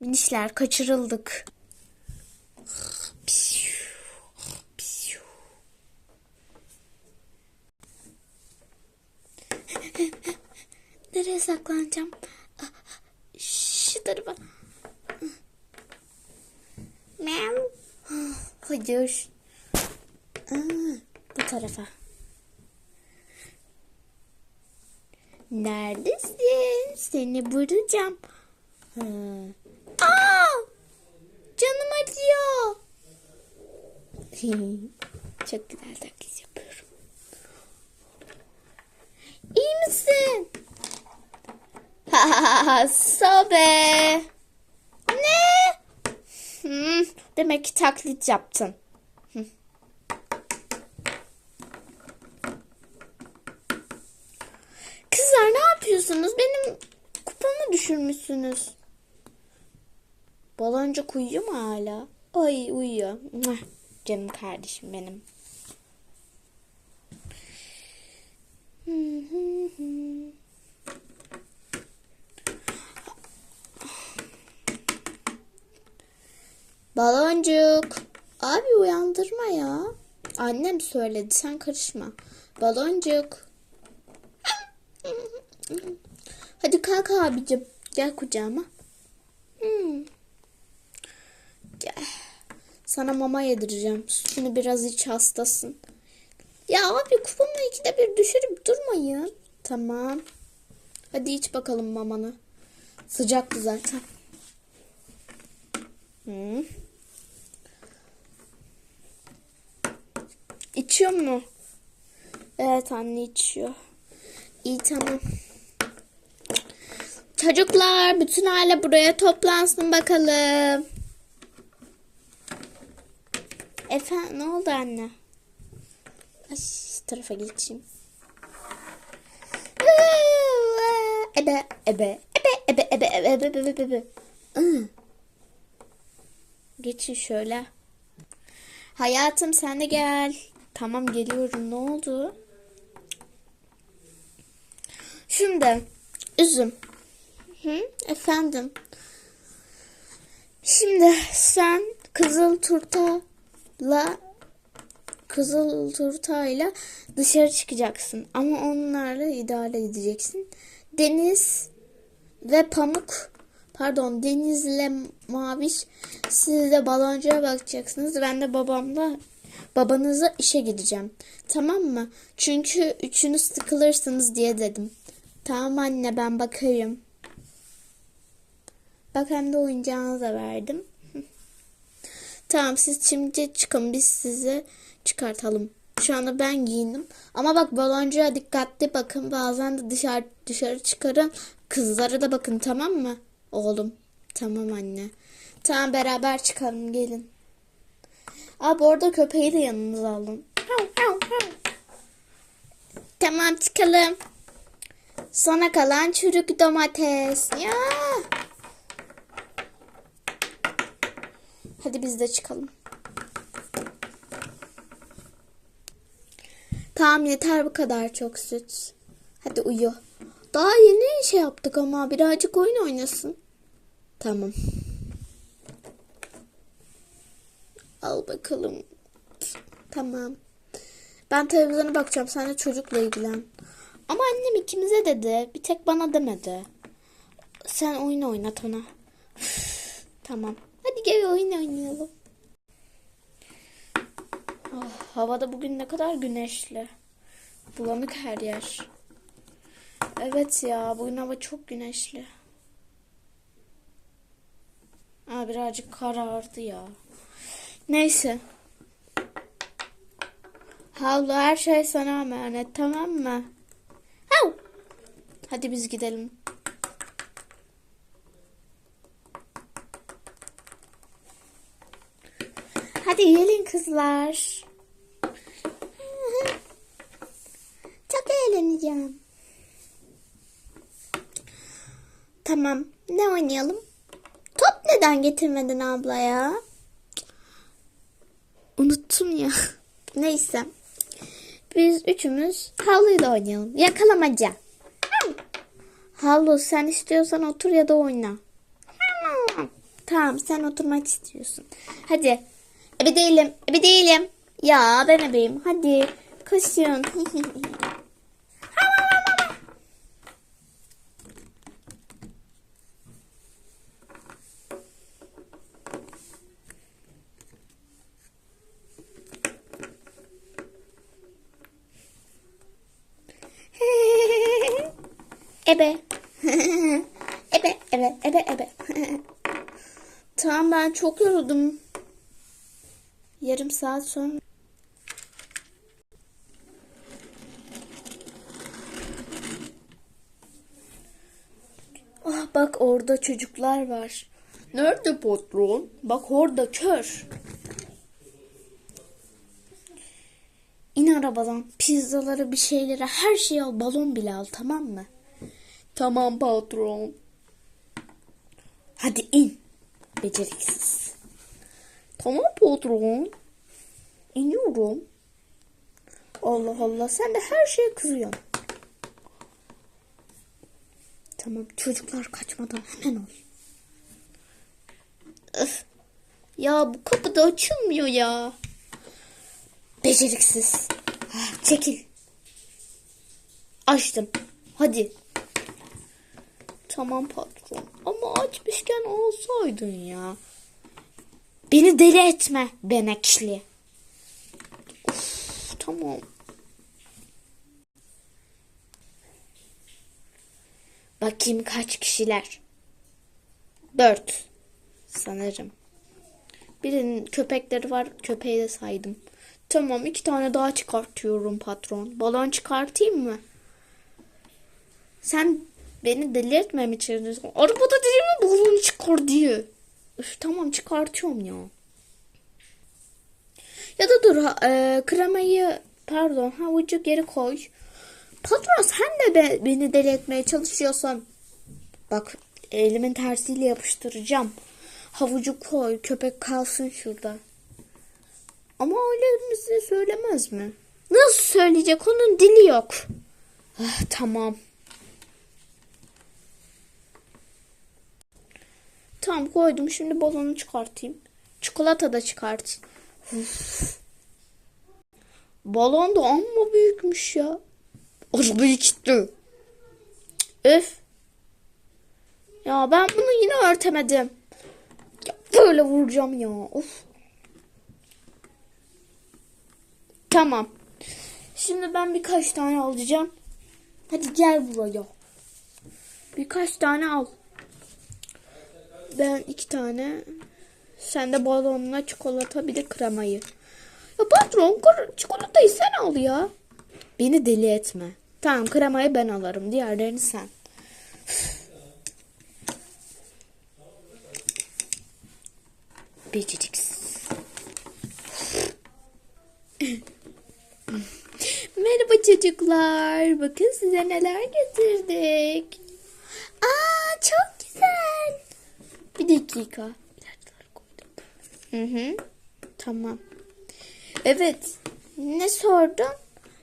Minişler kaçırıldık. Nereye saklanacağım? Şu tarafa. Meow. Hayır. Bu tarafa. Neredesin? Seni bulacağım. Ha. Aa! Canım acıyor. Çok güzel taklit yapıyorum. İyi misin? Sobe. Ne? Hmm, demek ki taklit yaptın. Kızlar ne yapıyorsunuz? Benim kupamı düşürmüşsünüz. Baloncuk uyuyor mu hala? Ay uyuyor. Canım kardeşim benim. Baloncuk. Abi uyandırma ya. Annem söyledi sen karışma. Baloncuk. Hadi kalk abicim. Gel kucağıma. Hmm. Gel. Sana mama yedireceğim. Sütünü biraz iç hastasın. Ya abi kupamı ikide bir düşürüp durmayın. Tamam. Hadi iç bakalım mamanı. Sıcaktı zaten. Hı. İçiyor mu? Evet anne içiyor. İyi tamam. Çocuklar bütün aile buraya toplansın bakalım. Efendim ne oldu anne? Ay şu tarafa geçeyim. Ebe ebe ebe ebe ebe ebe ebe ebe ebe. Iı. Geçin şöyle. Hayatım sen de gel. Tamam geliyorum. Ne oldu? Şimdi üzüm. Hı? Efendim. Şimdi sen kızıl turtayla kızıl turtayla dışarı çıkacaksın. Ama onlarla idare edeceksin. Deniz ve pamuk pardon denizle maviş siz de baloncuya bakacaksınız. Ben de babamla babanıza işe gideceğim. Tamam mı? Çünkü üçünüz sıkılırsınız diye dedim. Tamam anne ben bakarım. Bak hem de oyuncağınızı da verdim. Tamam siz şimdi çıkın biz sizi çıkartalım. Şu anda ben giyindim. Ama bak baloncuya dikkatli bakın. Bazen de dışarı dışarı çıkarın. Kızlara da bakın tamam mı? Oğlum. Tamam anne. Tamam beraber çıkalım gelin. Aa bu arada köpeği de yanınıza alın. Tamam çıkalım. Sona kalan çürük domates. Ya. Hadi biz de çıkalım. Tamam yeter bu kadar çok süt. Hadi uyu. Daha yeni şey yaptık ama birazcık oyun oynasın. Tamam. Al bakalım. Tamam. Ben televizyona bakacağım. Sen de çocukla ilgilen. Ama annem ikimize dedi. Bir tek bana demedi. Sen oyun oynat ona. Tamam. Hadi gel oyun oynayalım. Oh, havada bugün ne kadar güneşli. Bulanık her yer. Evet ya bugün hava çok güneşli. Aa, birazcık karardı ya. Neyse. Havlu her şey sana emanet tamam mı? Hav. Hadi biz gidelim. Hadi gelin kızlar. Çok eğleneceğim. Tamam. Ne oynayalım? Top neden getirmedin abla ya? Unuttum ya. Neyse. Biz üçümüz havluyla oynayalım. Yakalamaca. Havlu sen istiyorsan otur ya da oyna. Tamam sen oturmak istiyorsun. Hadi. Ebe değilim. Ebe değilim. Ya ben ebeyim. Hadi. Koşun. ebe. ebe, ebe, ebe, ebe. tamam ben çok yoruldum. Yarım saat sonra. Ah bak orada çocuklar var. Nerede patron? Bak orada kör. İn arabadan. Pizzaları bir şeyleri her şeyi al. Balon bile al tamam mı? Tamam patron. Hadi in. Beceriksiz. Tamam patron. İniyorum. Allah Allah sen de her şeye kızıyorsun. Tamam çocuklar kaçmadan hemen ol. Öf. Ya bu kapı da açılmıyor ya. Beceriksiz. Ah, Çekil. Açtım. Hadi. Tamam patron. Ama açmışken olsaydın ya. Beni deli etme benekli. Uf, tamam. Bakayım kaç kişiler. Dört. Sanırım. Birinin köpekleri var. Köpeği de saydım. Tamam iki tane daha çıkartıyorum patron. Balon çıkartayım mı? Sen beni deli etmem için. Arabada değil mi balonu çıkar diye. Üf, tamam çıkartıyorum ya. Ya da dur e, kremayı pardon havucu geri koy. Patron sen de be- beni deli etmeye çalışıyorsan. Bak elimin tersiyle yapıştıracağım. Havucu koy köpek kalsın şurada. Ama ailemize söylemez mi? Nasıl söyleyecek? Onun dili yok. Ah, tamam. Tamam koydum. Şimdi balonu çıkartayım. Çikolata da çıkart. Balon da amma büyükmüş ya. Arabayı kilitli. Öf. Ya ben bunu yine örtemedim. Ya böyle vuracağım ya. Of. Tamam. Şimdi ben birkaç tane alacağım. Hadi gel buraya. Birkaç tane al. Ben iki tane. Sen de balonla çikolata bir de kremayı. Ya patron çikolatayı sen al ya. Beni deli etme. Tamam kremayı ben alırım. Diğerlerini sen. Beceriksiz. Merhaba çocuklar. Bakın size neler getirdik. Aa çok güzel. Bir dakika. İlaçları koydum. Hı hı. Tamam. Evet. Ne sordun?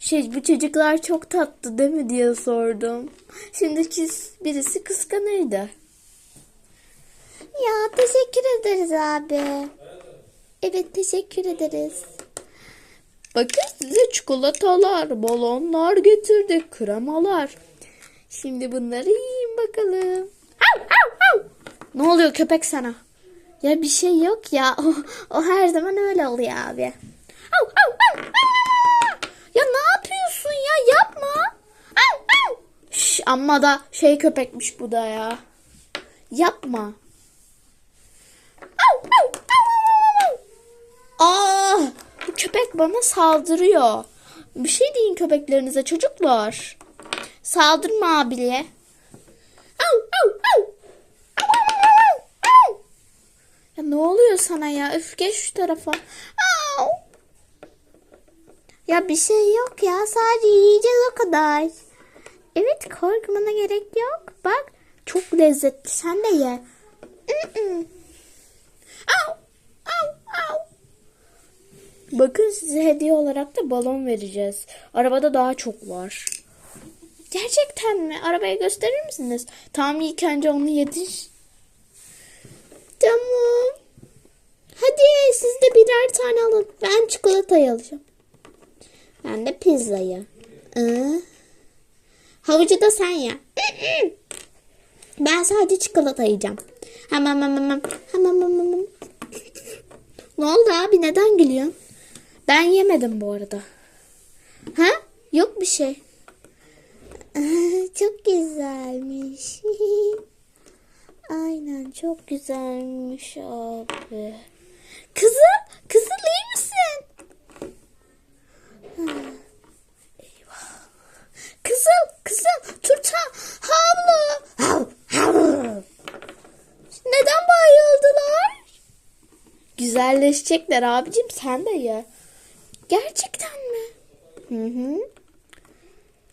Şey bu çocuklar çok tatlı değil mi diye sordum. Şimdi kız, birisi kıskanırdı. Ya teşekkür ederiz abi. Evet teşekkür ederiz. Bakın size çikolatalar, balonlar getirdik, kremalar. Şimdi bunları yiyin bakalım. Ne oluyor köpek sana? Ya bir şey yok ya. O, o her zaman öyle oluyor abi. Ya ne yapıyorsun ya? Yapma. Au. Şş, amma da şey köpekmiş bu da ya. Yapma. Au. Aa, bu köpek bana saldırıyor. Bir şey deyin köpeklerinize çocuklar. Saldırma abiye. Au, au, au. Au, au, au, au. Ya ne oluyor sana ya? Öf geç şu tarafa. Au. Ya bir şey yok ya. Sadece yiyeceğiz o kadar. Evet korkmana gerek yok. Bak çok lezzetli. Sen de ye. Au, au, au. Bakın size hediye olarak da balon vereceğiz. Arabada daha çok var. Gerçekten mi? Arabayı gösterir misiniz? Tamam ilk önce onu yedir. Tamam. Hadi siz de birer tane alın. Ben çikolatayı alacağım. Ben de pizzayı. Ee, havucu da sen ya. ben sadece çikolata yiyeceğim. Hamam hamam hamam hamam. Ne oldu abi neden gülüyorsun? Ben yemedim bu arada. Ha? Yok bir şey. Çok güzelmiş. Aynen çok güzelmiş abi. Kızım, kızım iyi misin? Kızım, kızım, turta, havlu. Hav, hav. Neden bayıldılar? Güzelleşecekler abicim sen de ye. Gerçekten mi? Hı hı.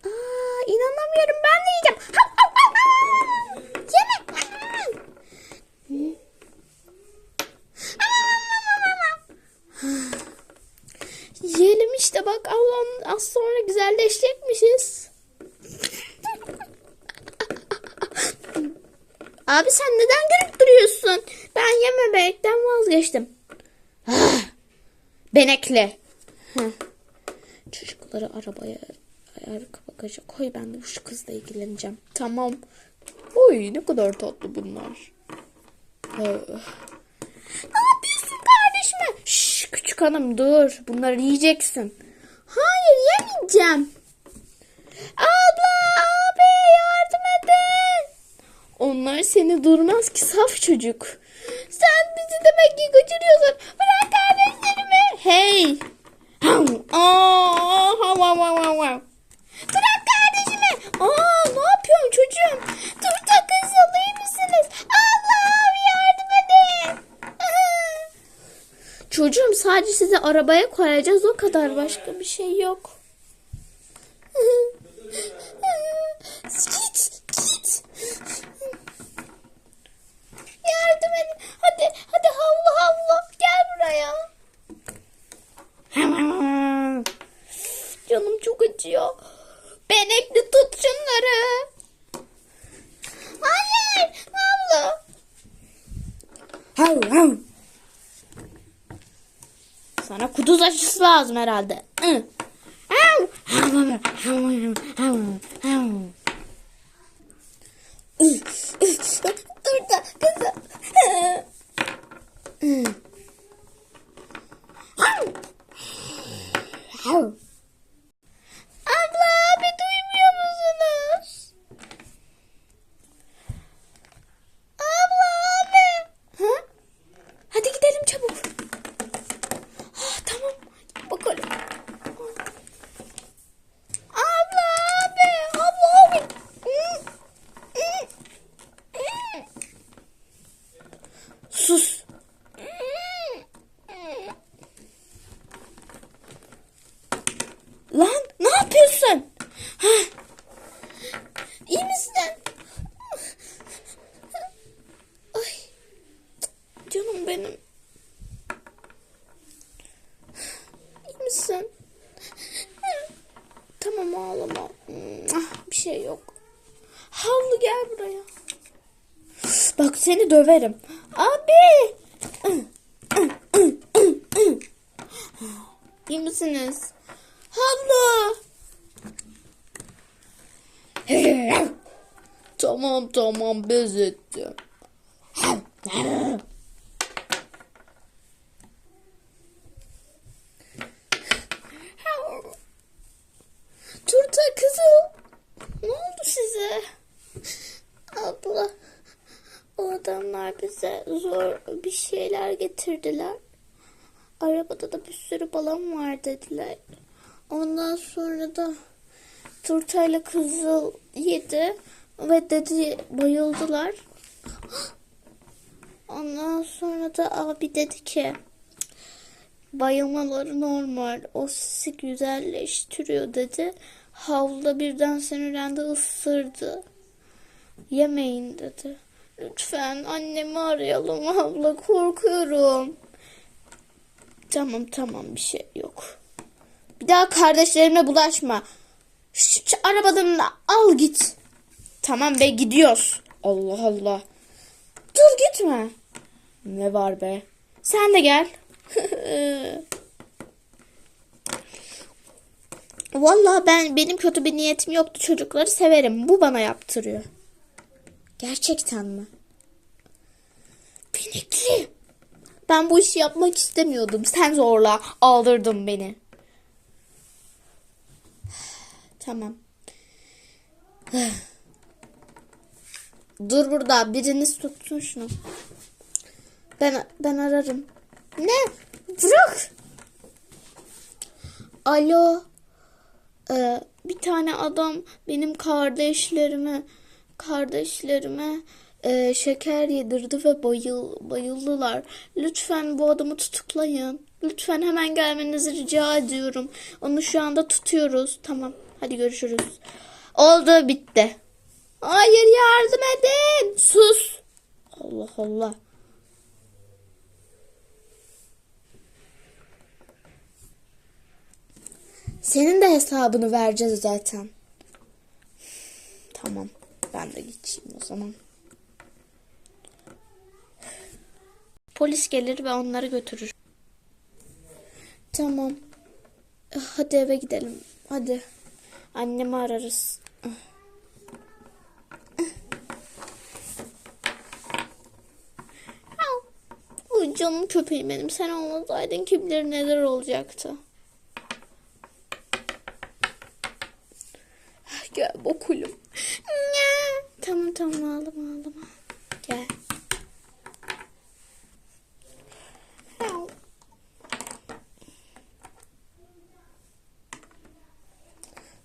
Aa, inanamıyorum ben de yiyeceğim. Hav, hav, hav, hav. Yeme. Hı. Yiyelim işte bak Allah'ım az sonra güzelleşecekmişiz. Abi sen neden gülüp duruyorsun? Ben yememekten vazgeçtim. Ah, Benekli. Heh. Çocukları arabaya arka bagaja koy ben de şu kızla ilgileneceğim. Tamam. Oy ne kadar tatlı bunlar. Ah. Ne yapıyorsun kardeşime? Şş, küçük hanım dur. Bunları yiyeceksin. Hayır yemeyeceğim. Onlar seni durmaz ki saf çocuk. Sen bizi demek ki kaçırıyorsun. Bırak kardeşlerimi. Hey. Aa, hav, hav, hav, hav, hav. Bırak kardeşimi. Aa, ne yapıyorsun çocuğum? Dur kızım iyi misiniz? Allah'ım yardım edin. Çocuğum sadece sizi arabaya koyacağız o kadar başka bir şey yok. Git git. Yardım edin. Hadi hadi havlu havlu gel buraya. Canım çok acıyor. Benekli tut şunları. Hayır havlu. Hav hav. Aşısı lazım herhalde. Hı. Hav, hav, hav, hav, hav, hav. Dur da kızım. Hav. Hav. Abla abi duymuyor musunuz? Abla abi. Ha? Hadi gidelim çabuk. Ah, tamam. Bakalım. Abla abi. Abla abi. Hı. Hı. Hı. Sus. Lan ne yapıyorsun? Hah. İyi misin? Ay. Canım benim. İyi misin? Tamam ağlama. Bir şey yok. Havlu gel buraya. Bak seni döverim. Abi. İyi misiniz? Havlu. Tamam bez ettim. Turta kızım. Ne oldu size? Abla. O adamlar bize zor bir şeyler getirdiler. Arabada da bir sürü balon var dediler. Ondan sonra da turtayla kızıl yedi ve dedi bayıldılar. Ondan sonra da abi dedi ki bayılmaları normal. O sizi güzelleştiriyor dedi. Havluda birden sinirlendi ısırdı. Yemeyin dedi. Lütfen annemi arayalım abla korkuyorum. Tamam tamam bir şey yok. Bir daha kardeşlerime bulaşma. Şu, şu arabadan da al git. Tamam be gidiyoruz. Allah Allah. Dur gitme. Ne var be? Sen de gel. Vallahi ben benim kötü bir niyetim yoktu. Çocukları severim. Bu bana yaptırıyor. Gerçekten mi? Pinekli. Ben bu işi yapmak istemiyordum. Sen zorla aldırdın beni. Tamam. Dur burada. Biriniz tutsun şunu. Ben ben ararım. Ne? Bırak. Alo. Ee, bir tane adam benim kardeşlerime kardeşlerime e, şeker yedirdi ve bayıl bayıldılar. Lütfen bu adamı tutuklayın. Lütfen hemen gelmenizi rica ediyorum. Onu şu anda tutuyoruz. Tamam. Hadi görüşürüz. Oldu bitti. Hayır yardım edin. Sus. Allah Allah. Senin de hesabını vereceğiz zaten. Tamam. Ben de geçeyim o zaman. Polis gelir ve onları götürür. Tamam. Hadi eve gidelim. Hadi. Annemi ararız. Ay canım köpeğim benim. Sen olmasaydın kim bilir neler olacaktı. Gel bakulum. Tamam tamam ağlama ağlama. Gel.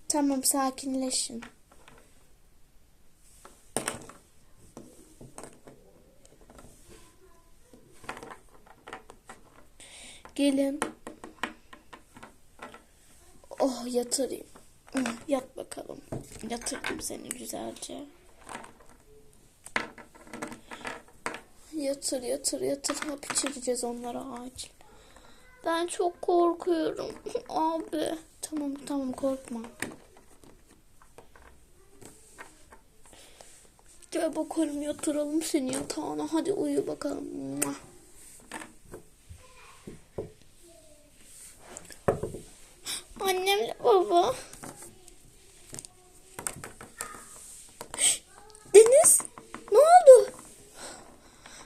Tamam sakinleşin. Gelin. Oh yatırayım. Yat bakalım. Yatırdım seni güzelce. Yatır yatır yatır. Hap içireceğiz onlara acil. Ben çok korkuyorum. Abi. Tamam tamam korkma. Gel bakalım yatıralım seni yatağına. Hadi uyu bakalım. Annemle baba. Deniz ne oldu?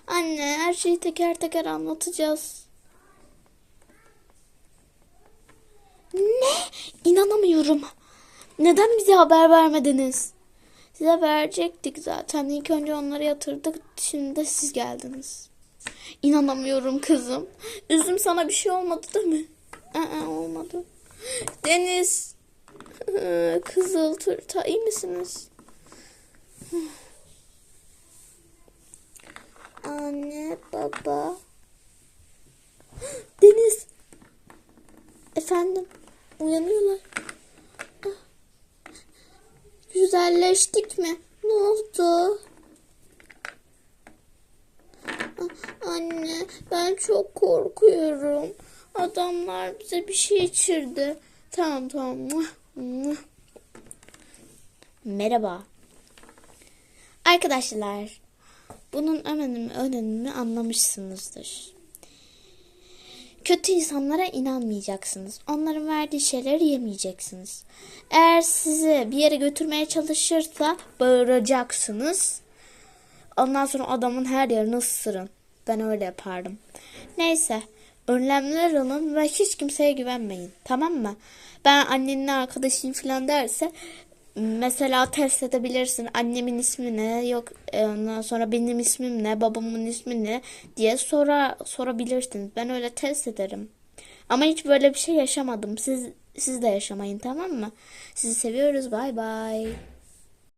Anne her şeyi teker teker anlatacağız. Ne? İnanamıyorum. Neden bize haber vermediniz? Size verecektik zaten. İlk önce onları yatırdık. Şimdi de siz geldiniz. İnanamıyorum kızım. Üzüm sana bir şey olmadı değil mi? Aa, olmadı. Deniz. Kızıl Turta iyi misiniz? Anne, baba. Deniz. Efendim. Uyanıyorlar. Ah. Güzelleştik mi? Ne oldu? Ah, Anne, ben çok korkuyorum. Adamlar bize bir şey içirdi. Tamam tamam. Merhaba. Arkadaşlar, bunun önemini, önemini anlamışsınızdır. Kötü insanlara inanmayacaksınız. Onların verdiği şeyleri yemeyeceksiniz. Eğer sizi bir yere götürmeye çalışırsa bağıracaksınız. Ondan sonra adamın her yerini ısırın. Ben öyle yapardım. Neyse. Önlemler alın ve hiç kimseye güvenmeyin. Tamam mı? Ben annenin arkadaşıyım falan derse mesela test edebilirsin. Annemin ismi ne? Yok e, ondan sonra benim ismim ne? Babamın ismi ne? diye sora sorabilirsiniz. Ben öyle test ederim. Ama hiç böyle bir şey yaşamadım. Siz siz de yaşamayın tamam mı? Sizi seviyoruz. Bay bay.